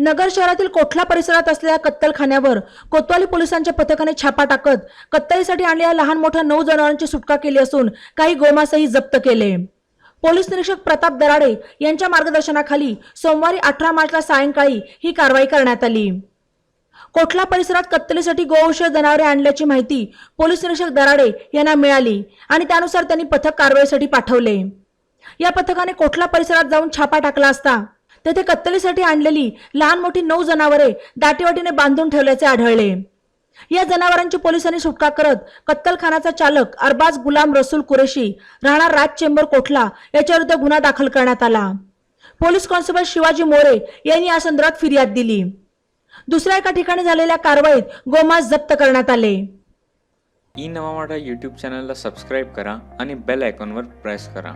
नगर शहरातील कोठला परिसरात असलेल्या कत्तलखान्यावर कोतवाली पोलिसांच्या पथकाने छापा टाकत कत्तलीसाठी आणलेल्या लहान मोठ्या नऊ जनावरांची सुटका केली असून काही गोमासही जप्त केले. पोलीस निरीक्षक प्रताप दराडे यांच्या मार्गदर्शनाखाली सोमवारी अठरा मार्चला सायंकाळी ही कारवाई करण्यात आली. कोठला परिसरात कत्तलीसाठी गोवंश जनावरे आणल्याची माहिती पोलीस निरीक्षक दराडे यांना मिळाली आणि त्यानुसार त्यांनी पथक कारवाईसाठी पाठवले. या पथकाने कोठला परिसरात जाऊन छापा टाकला असता तेथे कत्तलीसाठी आणलेली लहान मोठी नऊ जनावरे दाटीवाटीने बांधून ठेवल्याचे आढळले. या जनावरांची पोलिसांनी सुटका करत कत्तलखानाचा चालक अरबाज गुलाम रसूल कुरेशी राहणार राज चेंबर कोठला याच्याविरुद्ध गुन्हा दाखल करण्यात आला. पोलीस कॉन्स्टेबल शिवाजी मोरे यांनी या संदर्भात फिर्याद दिली. दुसऱ्या एका ठिकाणी झालेल्या कारवाईत गोमांस जप्त करण्यात आले. ई नवा माठा यूट्यूब चॅनलला सबस्क्राईब करा आणि बेल आयकॉनवर प्रेस करा.